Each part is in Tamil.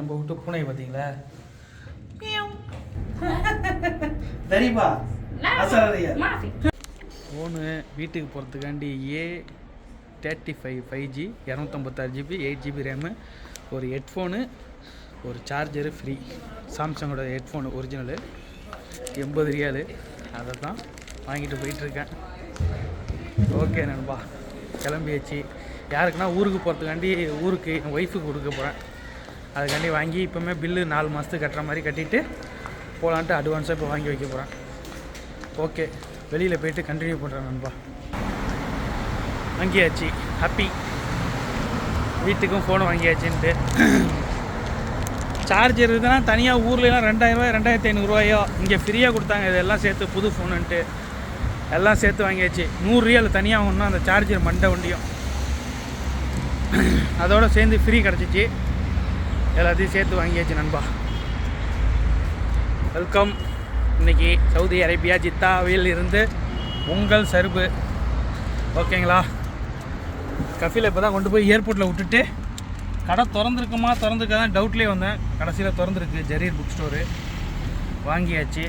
நம்ம விட்டு பூனை பார்த்தீங்களா? சரிப்பா ஃபோனு வீட்டுக்கு போகிறதுக்காண்டி A thirty five five G இரநூத்தம்பத்தாறு GB eight GB RAM ஒரு ஹெட்ஃபோனு ஒரு சார்ஜரு ஃப்ரீ சாம்சங்கோட ஹெட்ஃபோனு ஒரிஜினலு எண்பது ரியாலு அதை தான் வாங்கிட்டு போயிட்டுருக்கேன். ஓகே நண்பா. கிளம்பியாச்சு. யாருக்குன்னா ஊருக்கு போகிறதுக்காண்டி ஊருக்கு என் ஒய்ஃபுக்கு கொடுக்க போகிறேன் அதுக்காண்டி வாங்கி இப்போவுமே பில்லு நாலு மாதத்துக்கு கட்டுற மாதிரி கட்டிட்டு போகலான்ட்டு அட்வான்ஸாக இப்போ வாங்கி வைக்க போகிறேன் ஓகே வெளியில் போயிட்டு கண்டினியூ பண்ணுறேன் நண்பா. வாங்கியாச்சு. ஹாப்பி வீட்டுக்கும் ஃபோன் வாங்கியாச்சுன்ட்டு. சார்ஜர் இதுனா தனியாக ஊர்லலாம் ரெண்டாயிரரூவா ரெண்டாயிரத்தி ஐநூறுரூவாயோ இங்கே ஃப்ரீயாக கொடுத்தாங்க. இதெல்லாம் சேர்த்து புது ஃபோனுன்ட்டு எல்லாம் சேர்த்து வாங்கியாச்சு. நூறு ரியல் தனியாக ஒன்றும் அந்த சார்ஜர் மண்டை வண்டியும். அதோட சேர்ந்து ஃப்ரீ கிடச்சிச்சு. எல்லாத்தையும் சேர்த்து வாங்கியாச்சு நண்பா. வெல்கம் இன்னைக்கு சவுதி அரேபியா ஜித்தாவில் இருந்து உங்கள் சருப்பு. ஓகேங்களா? கஃபில இப்போ தான் கொண்டு போய் ஏர்போர்ட்டில் விட்டுட்டு கடை திறந்துருக்குமா திறந்துருக்காதான் டவுட்லேயே வந்தேன். கடைசியில் திறந்துருக்கு ஜரீர் புக் ஸ்டோரு வாங்கியாச்சு.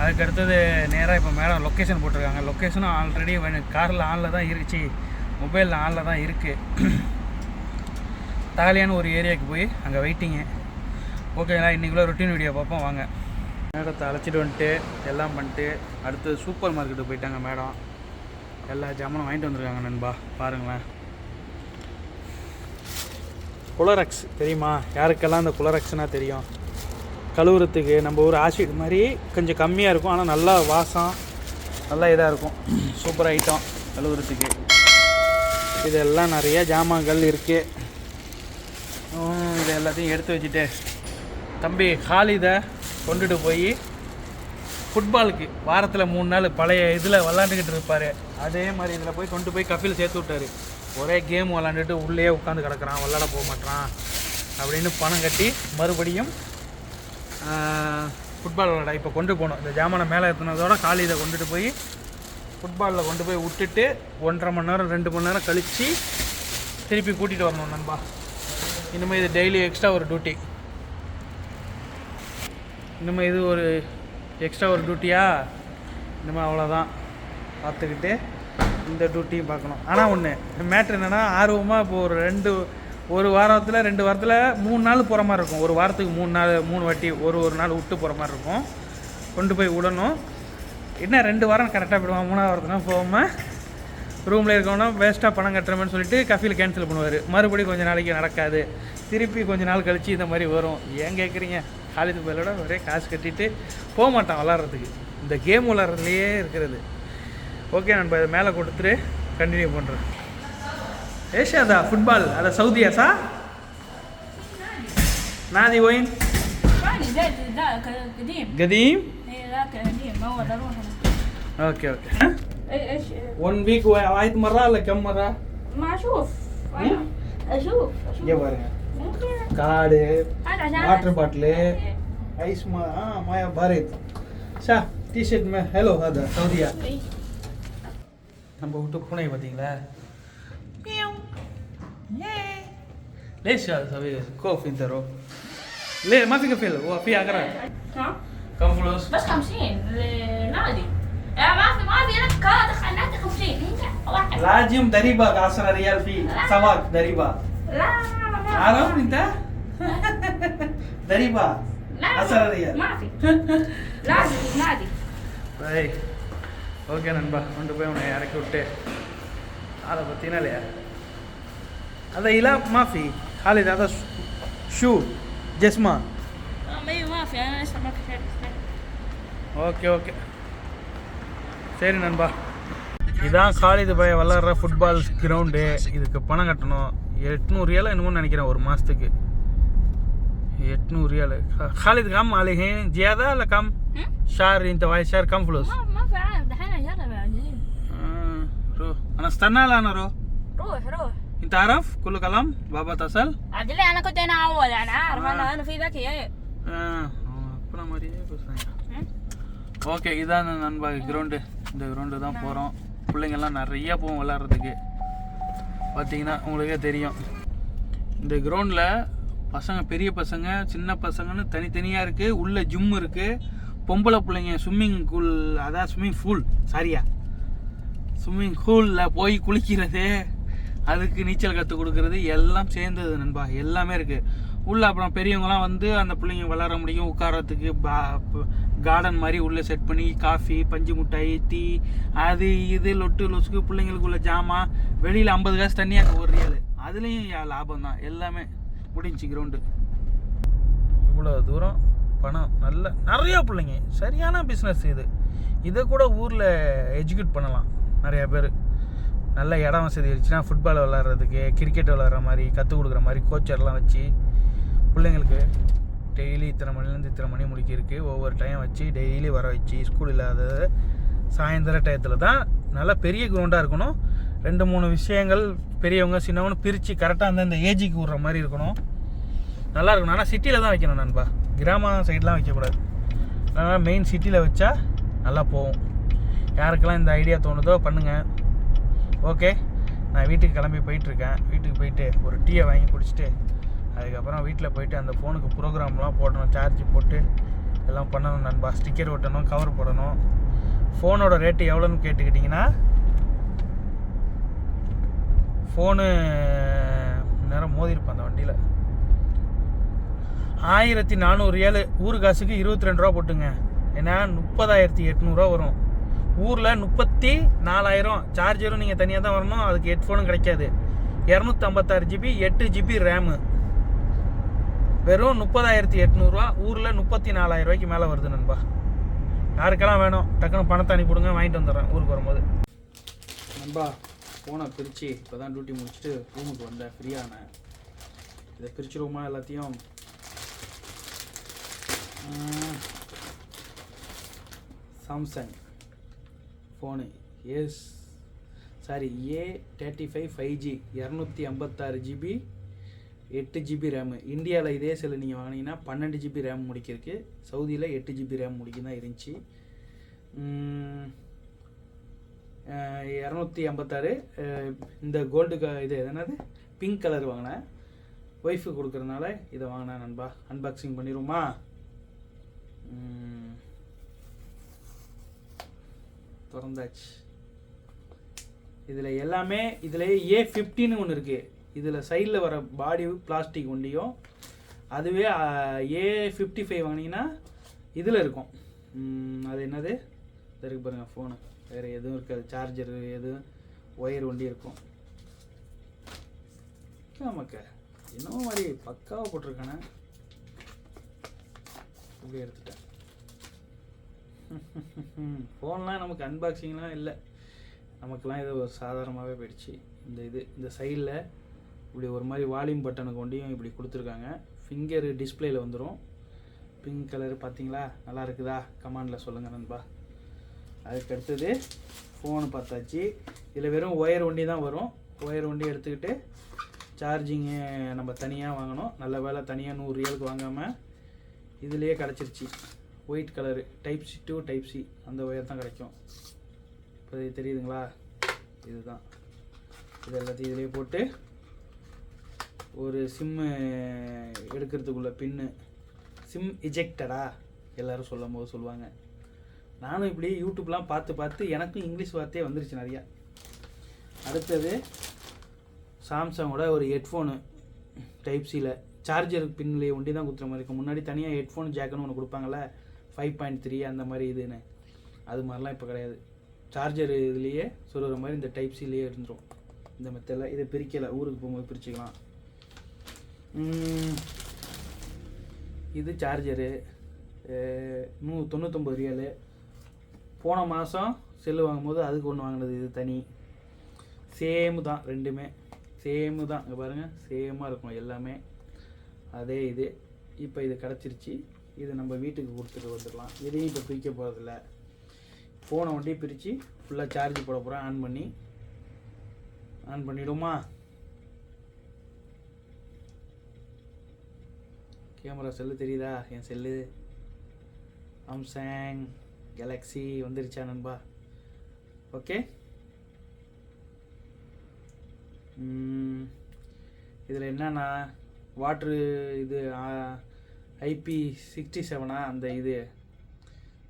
அதுக்கு அடுத்தது நேராக இப்போ மேடம் லொக்கேஷன் போட்டிருக்காங்க. லொக்கேஷனும் ஆல்ரெடி காரில் ஆனில் தான் இருந்துச்சு மொபைலில் ஆனில் தான் இருக்குது தகலையான ஒரு ஏரியாவுக்கு போய் அங்கே வெயிட்டிங்கு ஓகேங்களா இன்றைக்குள்ள ரொட்டீன் வீடியோ பார்ப்போம் வாங்க. மேடத்தை அழைச்சிட்டு வந்துட்டு எல்லாம் பண்ணிட்டு அடுத்து சூப்பர் மார்க்கெட்டுக்கு போயிட்டாங்க மேடம். எல்லா ஜாமானும் வாங்கிட்டு வந்திருக்காங்க நண்பா பாருங்களேன். குளரக்ஸ் தெரியுமா? யாருக்கெல்லாம் அந்த குளரக்ஸ்னால் தெரியும்? கழுவுறதுக்கு நம்ம ஊர் ஆசிட் மாதிரி கொஞ்சம் கம்மியாக இருக்கும் ஆனால் நல்லா வாசம் நல்லா இதாக இருக்கும். சூப்பர் ஐட்டம் கழுவுறதுக்கு. இதெல்லாம் நிறைய ஜாமான்கள் இருக்குது இது எல்லாத்தையும் எடுத்து வச்சுட்டு. தம்பி ஹாலிதை கொண்டுட்டு போய் ஃபுட்பாலுக்கு வாரத்தில் மூணு நாள் பழைய இதில் விளாண்டுக்கிட்டு இருப்பார். அதே மாதிரி இதில் போய் கொண்டு போய் கபில் சேர்த்து விட்டாரு. ஒரே கேம் விளாண்டுட்டு உள்ளே உட்காந்து கிடக்குறான் விளாட போக மாட்டான் அப்படின்னு பணம் கட்டி மறுபடியும் ஃபுட்பால் விளாட இப்போ கொண்டு போகணும் இந்த ஜாமானை மேலே ஏற்றினதோட காலி இதை கொண்டுட்டு போய் ஃபுட்பாலில் கொண்டு போய் விட்டுட்டு ஒன்றரை மணி நேரம் ரெண்டு மணி நேரம் கழித்து திருப்பி கூட்டிகிட்டு வரணும் நண்பா. இனிமேல் இது டெய்லி எக்ஸ்ட்ரா ஒரு டியூட்டி இனிமேல் இது ஒரு எக்ஸ்ட்ரா ஒரு டியூட்டியா இனிமேல் அவ்வளோதான் பார்த்துக்கிட்டு இந்த டியூட்டியும் பார்க்கணும். ஆனால் ஒன்று மேட்ரு என்னென்னா ஆர்வமாக இப்போ ஒரு ரெண்டு ஒரு வாரத்தில் ரெண்டு வாரத்தில் மூணு நாள் போகிற மாதிரி இருக்கும். ஒரு வாரத்துக்கு மூணு நாள் மூணு வாட்டி ஒரு ஒரு நாள் விட்டு போகிற மாதிரி இருக்கும். கொண்டு போய் விடணும். என்ன ரெண்டு வாரம் கரெக்டாக போயிடுவான் மூணாவது வாரத்துலாம் போகாமல் ரூமில் இருக்கோம்னா வேஸ்ட்டாக பணம் கட்டுறோம்னு சொல்லிட்டு கஃபியில் கேன்சல் பண்ணுவார். மறுபடியும் கொஞ்சம் நாளைக்கு நடக்காது. திருப்பி கொஞ்சம் நாள் கழித்து இந்த மாதிரி வரும். ஏன் கேட்குறீங்க காலேஜ் பயிலோட ஒரே காசு கட்டிட்டு போக மாட்டான் விளாட்றதுக்கு. இந்த கேம் விளாட்றதுலையே இருக்கிறது. ஓகே நான் இதை மேலே கொடுத்துட்டு கண்டினியூ பண்ணுறேன் ஏஷியாதா ஃபுட்பால் அதை சவுதியாசா? நாதி wine கதீம். Okay okay ايش ايش one week வாய்த்து மரா இல்லை கம் மரா ما اشوف إيه؟ اشوف இங்கே اشوف பாருங்க ممكن காடு هذا عشان வாட்டர் பாட்டிலு ஐஸ் மா ஆ மாயா பாரத் ஷா டிஷர்ட் மே ஹலோ ஹதா சவுதியா إيه. நம்ம விட்டு பூனை பார்த்தீங்களா ليش هذا سوي كوف انت رو ليه ما في قفل هو في اقرا ها كم فلوس بس 50 ما في لك كارت دخل نادي 50 هنا واحد لازم ضريبه 10 ريال في سواق ضريبه لا لا لا ما عارف انت ضريبه لا 10 ريال ما في لازم نادي பை ஓகே நண்பா கொண்டு போய் உன்னை இறக்கி விட்டு அதை பற்றினா இல்லையா هذا إلى ما في خالد هذا شو جسمه ايوه ما في انا لسه ما في شيء ஓகே ஓகே சரி நண்பா இதான் காலேஜ் பய விளாட்ற ஃபுட்பால் கிரவுண்டு இதுக்கு பணம் கட்டணும் எட்நூறு ரியால் என்னமோ நினைக்கிறேன் ஒரு மாதத்துக்கு எட்நூறு ரியால் خالد كم عليه زيادة ولا كم هم؟ شهر انت واحد شهر كم فلوس ما ما في عارف دحين اجرب يا عزيز آه، روح انا استنى لا انا روح روح روح انت عارف كل كلام بابا اتصل عاد ليه انا كنت هنا اول يعني عارف انا انا في ذكي ايه அப்புறம் மாதிரியே பேசுகிறாங்க هم؟ ஓகே இதான் நண்பா கிரவுண்டு இந்த கிரவுண்டு தான் போகிறோம் பிள்ளைங்கள்லாம் நிறையா போகும் விளாட்றதுக்கு பார்த்தீங்கன்னா உங்களுக்கே தெரியும். இந்த கிரவுண்டில் பசங்க பெரிய பசங்க சின்ன பசங்கன்னு தனித்தனியாக இருக்குது உள்ளே ஜிம் இருக்குது பொம்பளை பிள்ளைங்க ஸ்விம்மிங் பூல் அதான் ஸ்விம்மிங் பூல் சாரியா ஸ்விம்மிங் பூலில் போய் குளிக்கிறது அதுக்கு நீச்சல் கற்றுக் கொடுக்கறது எல்லாம் சேர்ந்தது நண்பா. எல்லாமே இருக்குது உள்ள அப்புறம் பெரியவங்களாம் வந்து அந்த பிள்ளைங்க விளாட முடியும். உட்காரத்துக்கு கார்டன் மாதிரி உள்ளே செட் பண்ணி காஃபி பஞ்சு மிட்டாய் டீ அது இது லொட்டு லொசுக்கு பிள்ளைங்களுக்குள்ள ஜாமான் வெளியில் ஐம்பது காசு தண்ணி அங்கே ஒரு ரியால் அதுலேயும் லாபம் தான். எல்லாமே முடிஞ்சு கிரவுண்டு இவ்வளோ தூரம் பணம் நல்ல நிறைய பிள்ளைங்க. சரியான பிஸ்னஸ் இது. இதை கூட ஊரில் எஜுகேட் பண்ணலாம் நிறையா பேர். நல்ல இடம் வசதி இருந்துச்சுன்னா ஃபுட்பால் விளாட்றதுக்கு கிரிக்கெட் விளாட்ற மாதிரி கற்றுக் கொடுக்குற மாதிரி கோச்சர்லாம் வச்சு பிள்ளைங்களுக்கு டெய்லி இத்தனை மணிலேருந்து இத்தனை மணி முடிக்க இருக்குது ஒவ்வொரு டைம் வச்சு டெய்லி வர வச்சு ஸ்கூல் இல்லாத சாயந்தர டயத்தில் தான் நல்லா பெரிய கிரவுண்டாக இருக்கணும். ரெண்டு மூணு விஷயங்கள் பெரியவங்க சின்னவங்க பிரித்து கரெக்டாக அந்தந்த ஏஜுக்கு விடுற மாதிரி இருக்கணும். நல்லா இருக்கணும். ஆனால் சிட்டியில் தான் வைக்கணும் நண்பா. கிராம சைட்லாம் வைக்கக்கூடாது. அதனால் மெயின் சிட்டியில் வச்சா நல்லா போகும். யாருக்கெல்லாம் இந்த ஐடியா தோணுதோ பண்ணுங்கள் ஓகே நான் வீட்டுக்கு கிளம்பி போயிட்டுருக்கேன் வீட்டுக்கு போயிட்டு ஒரு டீயை வாங்கி குடிச்சிட்டு அதுக்கப்புறம் வீட்டில் போயிட்டு அந்த ஃபோனுக்கு ப்ரோக்ராம்லாம் போடணும் சார்ஜ் போட்டு எல்லாம் பண்ணணும் நண்பா. ஸ்டிக்கர் ஒட்டணும் கவர் போடணும். ஃபோனோட ரேட்டு எவ்வளோன்னு கேட்டுக்கிட்டிங்கன்னா ஃபோனு நேரம் மோதிருப்பேன் அந்த வண்டியில். ஆயிரத்தி நானூறு ஏழு ஊர் காசுக்கு இருபத்தி ரெண்டு ரூபா போட்டுங்க. ஏன்னா முப்பதாயிரத்தி எட்நூறுரூவா வரும். ஊரில் முப்பத்தி நாலாயிரம் சார்ஜரும் நீங்கள் தனியாக தான் வரணும் அதுக்கு ஹெட்ஃபோனும் கிடைக்காது. இரநூத்தம்பத்தாறு ஜிபி எட்டு ஜிபி ரேமு வெறும் முப்பதாயிரத்தி எட்நூறுரூவா ஊரில் முப்பத்தி நாலாயிரம் ரூபாய்க்கு மேலே வருது நண்பா. யாருக்கெல்லாம் வேணும் டக்குன்னு பணத்தை அனுப்பிவிடுங்க வாங்கிட்டு வந்துடுறேன் ஊருக்கு வரும்போது. நண்பா ஃபோனை பிரித்து இப்போ தான் டியூட்டி முடிச்சுட்டு ரூமுக்கு வந்தேன் ஃப்ரீயானேன் இதை பிரிச்சிருவோமா எல்லாத்தையும்? Samsung phone S sorry A thirty five five G இரநூத்தி ஐம்பத்தாறு ஜிபி எட்டு ஜிபி ரேமு இந்தியாவில் இதே செல்லு நீங்கள் வாங்கினீங்கன்னா பன்னெண்டு ஜிபி ரேம் முடிக்கிறதுக்கு சவுதியில் எட்டு ஜிபி ரேம் முடிக்கும் தான் இருந்துச்சு. இரநூத்தி ஐம்பத்தாறு இந்த கோல்டு க இது என்னது? பிங்க் கலர் வாங்கினேன். ஒய்ஃபு கொடுக்குறதுனால இதை வாங்கினேன் நண்பா. அன்பாக்சிங் பண்ணிடுவோமா? திறந்தாச்சு. இதில் எல்லாமே இதில் ஏ ஃபிஃப்டின்னு ஒன்று இருக்குது இதில் சைடில் வர பாடி பிளாஸ்டிக் ஒண்டியும் அதுவே ஏ ஃபிஃப்டி ஃபைவ் வாங்கினீங்கன்னா இதில் இருக்கும். அது என்னது? இது இருக்கு பாருங்கள் ஃபோனு வேறு எதுவும் இருக்காது. சார்ஜர் எதுவும் ஒயர் ஒண்டி இருக்கும். நமக்கு என்னமோ மாதிரி பக்காவாக போட்டிருக்கானே. இப்படி எடுத்துட்டேன். ஃபோன்லாம் நமக்கு அன்பாக்சிங்லாம் இல்லை. நமக்குலாம் இது ஒரு சாதாரணமாகவே போயிடுச்சு. இந்த இது இந்த சைடில் இப்படி ஒரு மாதிரி வால்யூம் பட்டனுக்கு ஒண்டியும் இப்படி கொடுத்துருக்காங்க. ஃபிங்கர் டிஸ்பிளேயில் வந்துடும் பிங்க் கலர் பார்த்தீங்களா? நல்லா இருக்குதா? கமாண்டில் சொல்லுங்கள் நண்பா. அதுக்கு அடுத்தது ஃபோனு பார்த்தாச்சு. இதில் வெறும் ஒயர் ஒண்டி தான் வரும். ஒயர் ஒண்டி எடுத்துக்கிட்டு சார்ஜிங்கு நம்ம தனியாக வாங்கணும். நல்ல வேலை தனியாக நூறு ரியலுக்கு வாங்காமல் இதுலேயே கிடச்சிருச்சு. White colour type C to type C அந்த ஒயர் தான் கிடைக்கும். இப்போ தெரியுதுங்களா? இதுதான். இது எல்லாத்தையும் இதிலே போட்டு ஒரு சிம்மு எடுக்கிறதுக்குள்ள பின்னு சிம் இஜெக்டடா எல்லாரும் சொல்லும் போது சொல்லுவாங்க. நானும் இப்படி யூடியூப்லாம் பார்த்து பார்த்து எனக்கும் இங்கிலீஷ் வார்த்தையே வந்துருச்சு நிறையா. அடுத்தது சாம்சங்கோட ஒரு ஹெட்ஃபோனு டைப் சியில் சார்ஜர் பின்லேயே ஒண்டி தான் குத்துற மாதிரி இருக்கும். முன்னாடி தனியாக ஹெட்ஃபோன் ஜாக்குன்னு ஒன்று கொடுப்பாங்கல்ல? ஃபைவ் பாயிண்ட் த்ரீ அந்த மாதிரி இதுன்னு. அது மாதிரிலாம் இப்போ கிடையாது. சார்ஜர் இதுலேயே சொல்கிற மாதிரி இந்த டைப் சிலேயே இருந்துரும். இந்த மெத்தடில் இதை பிரிக்கலை. ஊருக்கு போகும்போது பிரிச்சுக்கலாம். இது சார்ஜரு நூ தொண்ணூத்தொம்பது ரியலு. போன மாதம் செல்லு வாங்கும்போது அதுக்கு ஒன்று வாங்கினது இது தனி. சேமு தான் ரெண்டுமே. சேமு தான். இங்கே பாருங்கள் சேமாக இருக்கும் எல்லாமே. அதே இது. இப்போ இது கிடச்சிருச்சு. இது நம்ம வீட்டுக்கு கொடுத்துட்டு வந்துடலாம். இதையும் இப்போ பிரிக்க போகிறதில்ல ஃபோனை வண்டியை பிரித்து ஃபுல்லாக சார்ஜ் போட போகிறேன் ஆன் பண்ணி. ஆன் பண்ணிவிடுமா கேமரா செல்லு தெரியுதா? என் செல்லு. சாம்சங் கேலக்ஸி வந்துருச்சா நண்பா? ஓகே? இதில் என்னன்னா வாட்ரு இது ஐபி சிக்ஸ்டி செவனா? அந்த இது.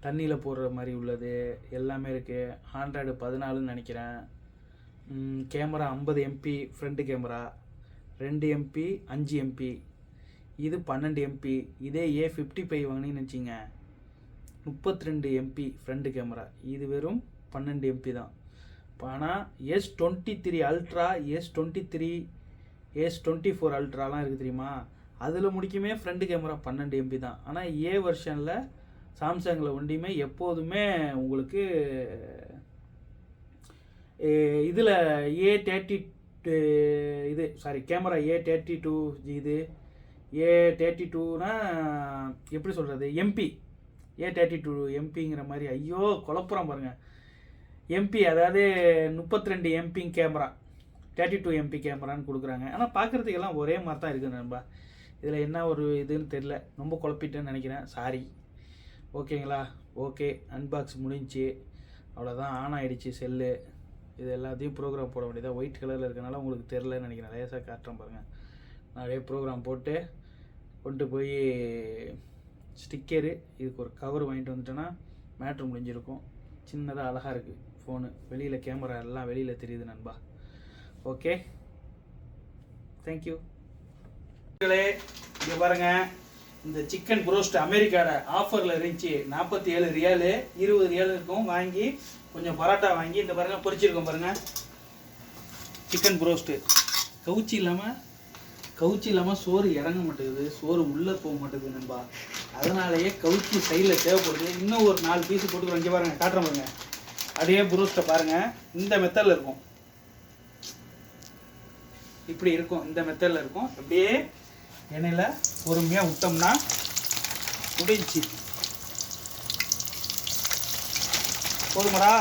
தண்ணியில் போடுற மாதிரி உள்ளது. எல்லாமே இருக்குது ஆண்ட்ராய்டு பதினாலுன்னு நினைக்கிறேன். கேமரா ஐம்பது எம்பி ஃப்ரண்ட்டு கேமரா. ரெண்டு எம்பி அஞ்சு எம்பி. இது பன்னெண்டு எம்பி இதே ஏ ஃபிஃப்டி ஃபைவ் வாங்கினீங்கன்னு வச்சிங்க முப்பத்தி ரெண்டு எம்பி ஃப்ரண்ட் கேமரா இது வெறும் பன்னெண்டு எம்பி தான். ஆனால் S twenty three ultra S twenty three S twenty four அல்ட்ராலாம் இருக்குது தெரியுமா? அதில் முடிக்குமே ஃப்ரண்ட் கேமரா பன்னெண்டு எம்பி தான். ஆனால் ஏ வெர்ஷனில் சாம்சங்கில் ஒண்டியுமே எப்போதுமே உங்களுக்கு இதில் ஏ தேர்ட்டி இது sorry camera A thirty two இது ஏ தேர்ட்டி டூனா எப்படி சொல்கிறது எம்பி ஏ தேர்ட்டி டூ எம்பிங்கிற மாதிரி ஐயோ குழப்புறோம் பாருங்கள் எம்பி அதாவது முப்பத்தி ரெண்டு MP camera thirty two MP கேமரான்னு கொடுக்குறாங்க. ஆனால் பார்க்குறதுக்கு எல்லாம் ஒரே மாதிரி தான் இருக்குது நண்பா. இதில் என்ன ஒரு இதுன்னு தெரில ரொம்ப குழப்பிட்டேன்னு நினைக்கிறேன். சாரி ஓகேங்களா? ஓகே. அன்பாக்ஸ் முடிஞ்சுச்சு அவ்வளோதான் ஆன் ஆகிடுச்சி செல்லு. இது எல்லாத்தையும் ப்ரோக்ராம் போட வேண்டியதாக ஒயிட் கலரில் இருக்கனால உங்களுக்கு தெரிலன்னு நினைக்கிறேன். லேசாக காட்டுறேன் பாருங்கள் நிறைய ப்ரோக்ராம் போட்டு கொண்டு போய் ஸ்டிக்கரு இதுக்கு ஒரு கவர் வாங்கிட்டு வந்துட்டேன்னா மேட்ரு முடிஞ்சிருக்கும். சின்னதாக அழகாக இருக்குது ஃபோனு வெளியில் கேமரா எல்லாம் வெளியில் தெரியுது நண்பா. ஓகே தேங்க்யூ இங்கே பாருங்கள் இந்த சிக்கன் ப்ரோஸ்ட் அமெரிக்காவில் ஆஃபரில் இருந்துச்சு. நாற்பத்தி ஏழு ரியாலு இருபது ரியால் இருக்கும். வாங்கி கொஞ்சம் பரோட்டா வாங்கி இந்த பாருங்க பொரிச்சிருக்கோம் பாருங்கள் சிக்கன் ப்ரோஸ்ட்டு கவுச்சி இல்லாமல் கவுச்சி இல்லாமல் சோறு இறங்க மாட்டேங்குது சோறு உள்ளே போக மாட்டேங்குது நண்பா. அதனாலேயே கவுச்சி சைடில் தேவைப்படுது. இன்னும் ஒரு நாலு பீஸ் போட்டுக்கிறோம் இங்கே பாருங்க காட்டுறேன் பாருங்க. அப்படியே ப்ரோஸ்ட்டை பாருங்க. இந்த மெத்தடில் இருக்கும். இப்படி இருக்கும். இந்த மெத்தடில் இருக்கும். அப்படியே எண்ணெயில் பொறுமையாக விட்டோம்னா முடிஞ்சிச்சு. போதுமாடா?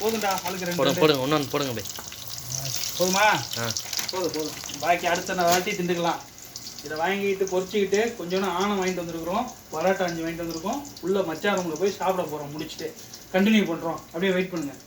போதும்டா ஆளுக்கு ரெண்டு போடுங்க. போடுங்க. ஒன்று போடுங்க போதுமா? ஆ. போதும் போதும். பாக்கி அடுத்த நாள் வாட்டி திண்டுக்கலாம். இதை வாங்கிட்டு பொறிச்சிக்கிட்டு கொஞ்சோண்டு ஆணம் வாங்கிட்டு வந்திருக்கிறோம். பரோட்டா அஞ்சு வாங்கிட்டு வந்திருக்கோம். உள்ளே மச்சான் ரூமில் போய் சாப்பிட போகிறோம் முடிச்சுட்டு. கண்டினியூ பண்ணுறோம் அப்படியே வெயிட் பண்ணுங்கள்